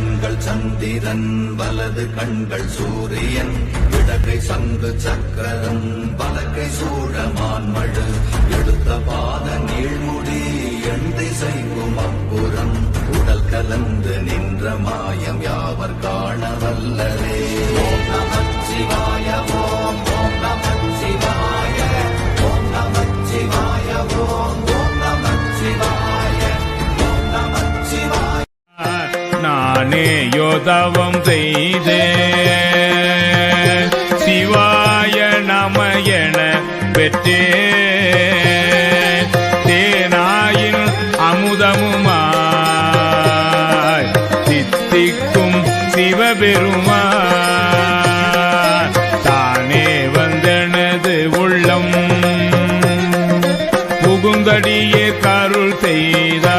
கண்கள் சந்திரன் வலது கண்கள் சூரியன் இடகை சங்கு சக்கரம் வலக்கை சூழமான்மழு எடுத்த பாத நீழ்முடி எண் திசைக்கும் அப்புறம் உடல் கலந்து நின்ற மாயம் யாவர் காண வல்லரே நானே யோதவம் செய்தே. சிவாய நம என பெற்றே. தேனாயின் அமுதமுமாய் சித்திக்கும் சிவபெருமா தானே வந்தனது உள்ளம். புகுந்தடியே கருள் செய்த